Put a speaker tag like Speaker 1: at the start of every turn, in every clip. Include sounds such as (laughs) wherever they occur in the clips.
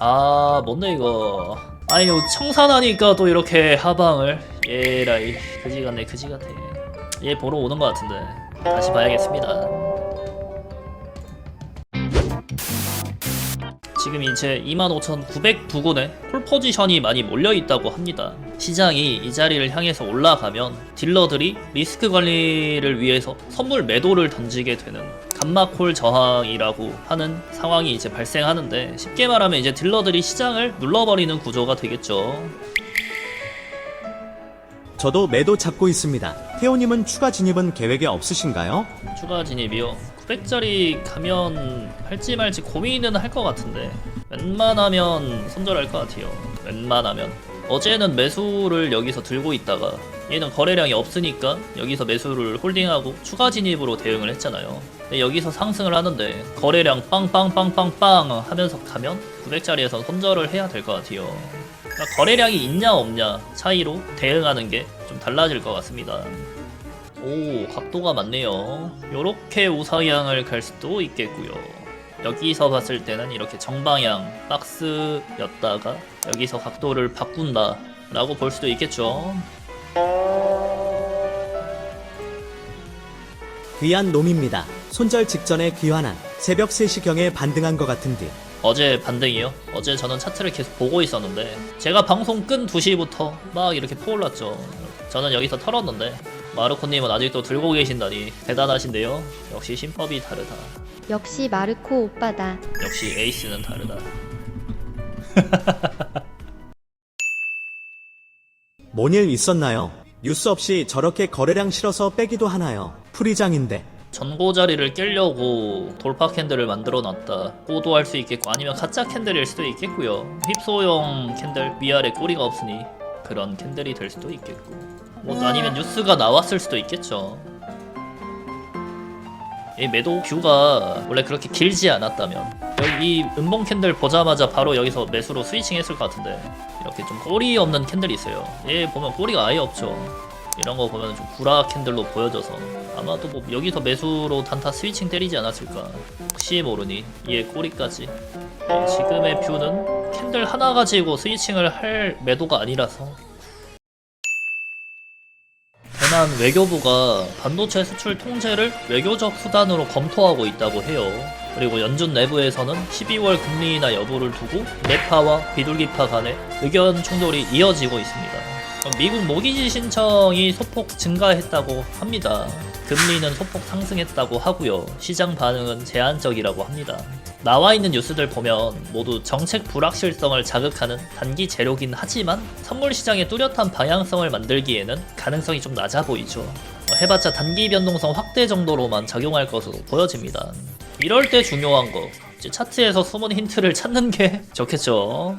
Speaker 1: 아 뭔데 이거? 아니 요 청산하니까 또 이렇게 하방을? 예라이 그지 같네 그지 같아 얘 보러 오는 것 같은데. 다시 봐야겠습니다 지금 이제 25,909군에 콜 포지션이 많이 몰려있다고 합니다. 시장이 이 자리를 향해서 올라가면 딜러들이 리스크 관리를 위해서 선물 매도를 던지게 되는 감마콜 저항이라고 하는 상황이 이제 발생하는데 쉽게 말하면 이제 딜러들이 시장을 눌러버리는 구조가 되겠죠.
Speaker 2: 저도 매도 잡고 있습니다. 태호님은 추가 진입은 계획에 없으신가요?
Speaker 1: 추가 진입이요. 900짜리 가면 할지 말지 고민은 할 것 같은데 웬만하면 손절할 것 같아요. 웬만하면 어제는 매수를 여기서 들고 있다가 얘는 거래량이 없으니까 여기서 매수를 홀딩하고 추가 진입으로 대응을 했잖아요. 근데 여기서 상승을 하는데 거래량 빵빵빵빵빵 하면서 가면 900짜리에서 손절을 해야 될 것 같아요. 그러니까 거래량이 있냐 없냐 차이로 대응하는 게 좀 달라질 것 같습니다. 오 각도가 맞네요 요렇게 우상향을 갈 수도 있겠고요 여기서 봤을 때는 이렇게 정방향 박스였다가 여기서 각도를 바꾼다 라고 볼 수도 있겠죠
Speaker 2: 귀한 놈입니다. 손절 직전에 귀환한 새벽 3시경에 반등한 것 같은 듯.
Speaker 1: 어제 반등이요? 어제 저는 차트를 계속 보고 있었는데 제가 방송 끈 2시부터 막 이렇게 퍼올랐죠 저는 여기서 털었는데 마르코님은 아직도 들고 계신다니 대단하신데요 역시 신법이 다르다
Speaker 3: 역시 마르코 오빠다.
Speaker 1: 역시 에이스는 다르다 (laughs)
Speaker 2: 뭔일 있었나요? 뉴스 없이 저렇게 거래량 실어서 빼기도 하나요? 풀이장인데.
Speaker 1: 전고 자리를 깨려고 돌파 캔들을 만들어 놨다. 꼬도 할 수 있겠고 아니면 가짜 캔들일 수도 있겠고요. 휩소용 캔들 위아래 꼬리가 없으니 그런 캔들이 될 수도 있겠고. 뭐 아니면 뉴스가 나왔을 수도 있겠죠. 이 매도 뷰가 원래 그렇게 길지 않았다면. 여기 이 은봉 캔들 보자마자 바로 여기서 매수로 스위칭 했을 것 같은데. 이렇게 좀 꼬리 없는 캔들이 있어요. 얘 보면 꼬리가 아예 없죠. 이런 거 보면 좀 구라 캔들로 보여져서. 아마도 뭐 여기서 매수로 단타 스위칭 때리지 않았을까. 혹시 모르니. 얘 꼬리까지. 네, 지금의 뷰는 캔들 하나 가지고 스위칭을 할 매도가 아니라서 대만 외교부가 반도체 수출 통제를 외교적 수단으로 검토하고 있다고 해요. 그리고 연준 내부에서는 12월 금리 인하 여부를 두고 네파와 비둘기파 간의 의견 충돌이 이어지고 있습니다. 미국 모기지 신청이 소폭 증가했다고 합니다. 금리는 소폭 상승했다고 하고요. 시장 반응은 제한적이라고 합니다. 나와 있는 뉴스들 보면 모두 정책 불확실성을 자극하는 단기 재료긴 하지만 선물 시장의 뚜렷한 방향성을 만들기에는 가능성이 좀 낮아 보이죠. 어, 해봤자 단기 변동성 확대 정도로만 작용할 것으로 보여집니다. 이럴 때 중요한 거 차트에서 숨은 힌트를 찾는 게 (laughs) 좋겠죠.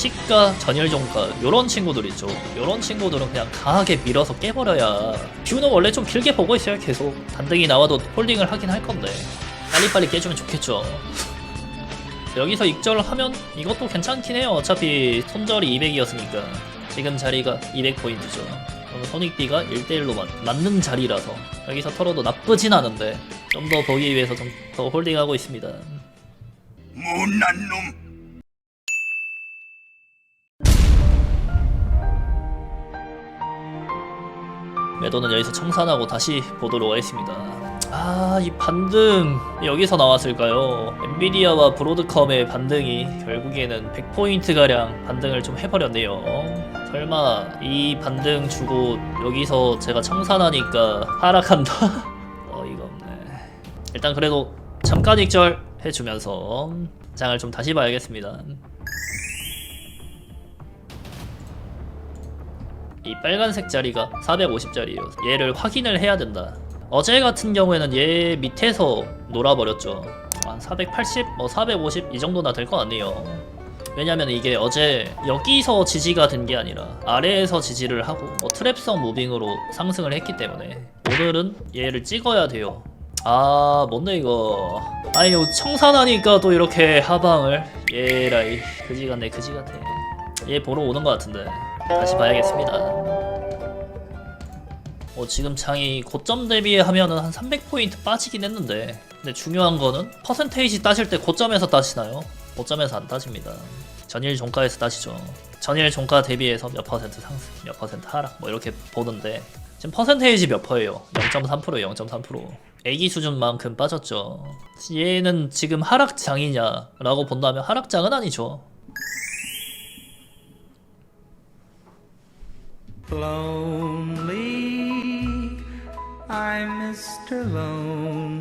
Speaker 1: 시가, 전일종가 요런 친구들 있죠. 요런 친구들은 그냥 강하게 밀어서 깨버려야 뷰는 원래 좀 길게 보고 있어요. 계속 반등이 나와도 홀딩을 하긴 할 건데 빨리빨리 깨주면 좋겠죠. 여기서 익절을 하면 이것도 괜찮긴 해요. 어차피 손절이 200이었으니까 지금 자리가 200포인트죠. 그럼 손익비가 1대1로 맞, 맞는 자리라서 여기서 털어도 나쁘진 않은데 좀 더 보기 위해서 좀 더 홀딩하고 있습니다.
Speaker 4: 못난 놈.
Speaker 1: 매도는 여기서 청산하고 다시 보도록 하겠습니다. 아, 이 반등 여기서 나왔을까요? 엔비디아와 브로드컴의 반등이 결국에는 100포인트 가량 반등을 좀 해버렸네요. 설마 이 반등 주고 여기서 제가 청산하니까 하락한다? (laughs) 어이가 없네. 일단 그래도 잠깐 익절 해주면서 장을 좀 다시 봐야겠습니다. 이 빨간색 자리가 450짜리예요. 얘를 확인을 해야 된다. 어제 같은 경우에는 얘 밑에서 놀아버렸죠. 한 480, 뭐 450 이 정도나 될것 같네요. 왜냐면 이게 어제 여기서 지지가 된 게 아니라 아래에서 지지를 하고 뭐 트랩성 무빙으로 상승을 했기 때문에 오늘은 얘를 찍어야 돼요. 아 뭔데 이거 요 청산하니까 또 이렇게 하방을 얘라이 그지 같네 그지 같아 얘 보러 오는 것 같은데 다시 봐야겠습니다 뭐 지금 장이 고점 대비하면은 한 300포인트 빠지긴 했는데 근데 중요한 거는 퍼센테이지 따실 때 고점에서 따시나요? 고점에서 안 따집니다. 전일 종가에서 따시죠. 전일 종가 대비해서 몇 퍼센트 상승, 몇 퍼센트 하락 뭐 이렇게 보는데 지금 퍼센테이지 몇 퍼예요? 0.3%예요. 0.3%. 애기 수준만큼 빠졌죠. 얘는 지금 하락장이냐 라고 본다면 하락장은 아니죠.
Speaker 5: Lonely, I'm Mr. Lonely.